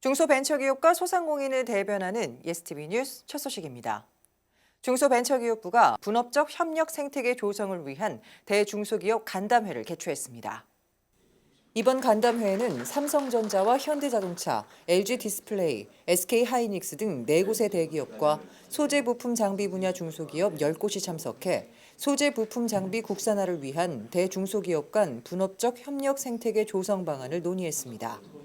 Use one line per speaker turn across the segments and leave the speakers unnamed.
중소벤처기업과 소상공인을 대변하는 예스티비 뉴스 첫 소식입니다. 중소벤처기업부가 분업적 협력 생태계 조성을 위한 대중소기업 간담회를 개최했습니다. 이번 간담회에는 삼성전자와 현대자동차, LG디스플레이, SK하이닉스 등 4곳의 대기업과 소재 부품 장비 분야 중소기업 10곳이 참석해 소재 부품 장비 국산화를 위한 대중소기업 간 분업적 협력 생태계 조성 방안을 논의했습니다.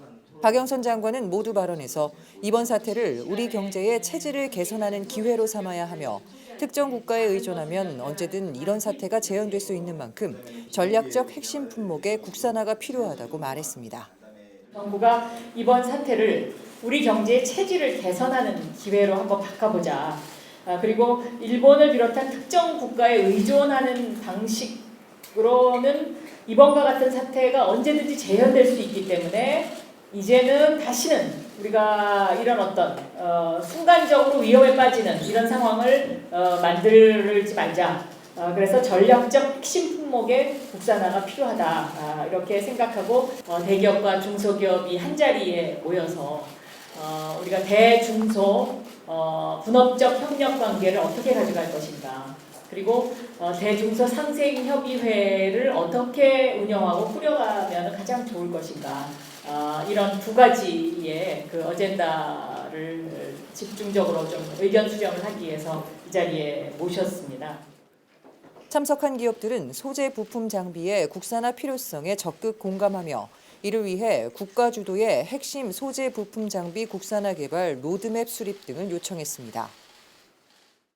박영선 장관은 모두 발언에서 이번 사태를 우리 경제의 체질을 개선하는 기회로 삼아야 하며 특정 국가에 의존하면 언제든 이런 사태가 재현될 수 있는 만큼 전략적 핵심 품목의 국산화가 필요하다고 말했습니다.
정부가 이번 사태를 우리 경제의 체질을 개선하는 기회로 한번 바꿔보자. 아, 그리고 일본을 비롯한 특정 국가에 의존하는 방식으로는 이번과 같은 사태가 언제든지 재현될 수 있기 때문에 이제는 다시는 우리가 이런 어떤 어, 순간적으로 위험에 빠지는 이런 상황을 어, 만들지 말자. 어, 그래서 전략적 핵심 품목의 국산화가 필요하다 아, 이렇게 생각하고 어, 대기업과 중소기업이 한 자리에 모여서 어, 우리가 대중소 어, 분업적 협력 관계를 어떻게 가져갈 것인가 그리고 어, 대중소 상생 협의회를 어떻게 운영하고 꾸려가면 가장 좋을 것인가 아, 이런 두 가지의 그 어젠다를 집중적으로 좀 의견 수렴을 하기 위해서 이 자리에 모셨습니다.
참석한 기업들은 소재 부품 장비의 국산화 필요성에 적극 공감하며 이를 위해 국가 주도의 핵심 소재 부품 장비 국산화 개발 로드맵 수립 등을 요청했습니다.